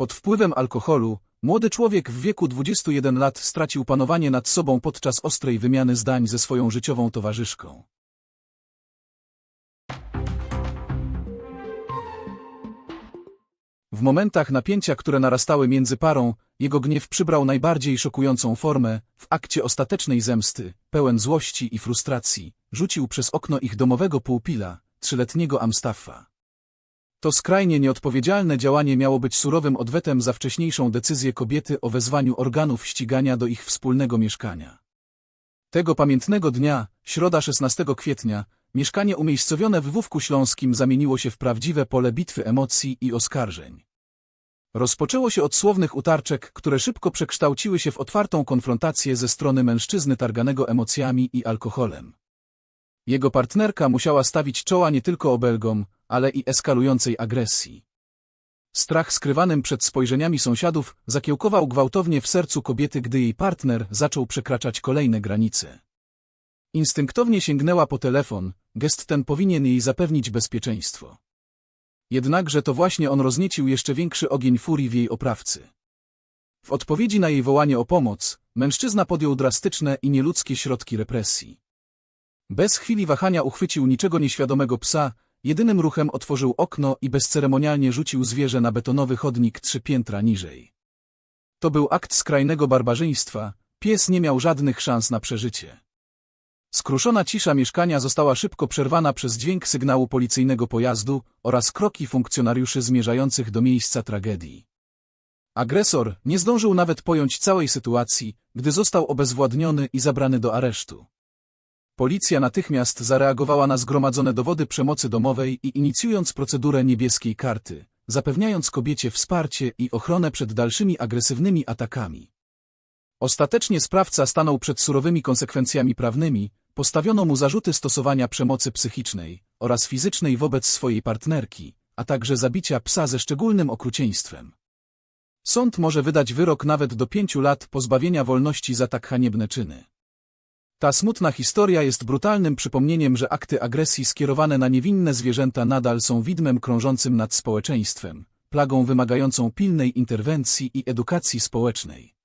Pod wpływem alkoholu, młody człowiek w wieku 21 lat stracił panowanie nad sobą podczas ostrej wymiany zdań ze swoją życiową towarzyszką. W momentach napięcia, które narastały między parą, jego gniew przybrał najbardziej szokującą formę, w akcie ostatecznej zemsty, pełen złości i frustracji, rzucił przez okno ich domowego półpila, trzyletniego Amstafa. To skrajnie nieodpowiedzialne działanie miało być surowym odwetem za wcześniejszą decyzję kobiety o wezwaniu organów ścigania do ich wspólnego mieszkania. Tego pamiętnego dnia, środa 16 kwietnia, mieszkanie umiejscowione w Wówku Śląskim zamieniło się w prawdziwe pole bitwy emocji i oskarżeń. Rozpoczęło się od słownych utarczek, które szybko przekształciły się w otwartą konfrontację ze strony mężczyzny targanego emocjami i alkoholem. Jego partnerka musiała stawić czoła nie tylko obelgom, ale i eskalującej agresji. Strach skrywanym przed spojrzeniami sąsiadów zakiełkował gwałtownie w sercu kobiety, gdy jej partner zaczął przekraczać kolejne granice. Instynktownie sięgnęła po telefon, gest ten powinien jej zapewnić bezpieczeństwo. Jednakże to właśnie on rozniecił jeszcze większy ogień furii w jej oprawcy. W odpowiedzi na jej wołanie o pomoc, mężczyzna podjął drastyczne i nieludzkie środki represji. Bez chwili wahania uchwycił niczego nieświadomego psa, jedynym ruchem otworzył okno i bezceremonialnie rzucił zwierzę na betonowy chodnik trzy piętra niżej. To był akt skrajnego barbarzyństwa, pies nie miał żadnych szans na przeżycie. Skruszona cisza mieszkania została szybko przerwana przez dźwięk sygnału policyjnego pojazdu oraz kroki funkcjonariuszy zmierzających do miejsca tragedii. Agresor nie zdążył nawet pojąć całej sytuacji, gdy został obezwładniony i zabrany do aresztu. Policja natychmiast zareagowała na zgromadzone dowody przemocy domowej i inicjując procedurę niebieskiej karty, zapewniając kobiecie wsparcie i ochronę przed dalszymi agresywnymi atakami. Ostatecznie sprawca stanął przed surowymi konsekwencjami prawnymi, postawiono mu zarzuty stosowania przemocy psychicznej oraz fizycznej wobec swojej partnerki, a także zabicia psa ze szczególnym okrucieństwem. Sąd może wydać wyrok nawet do pięciu lat pozbawienia wolności za tak haniebne czyny. Ta smutna historia jest brutalnym przypomnieniem, że akty agresji skierowane na niewinne zwierzęta nadal są widmem krążącym nad społeczeństwem, plagą wymagającą pilnej interwencji i edukacji społecznej.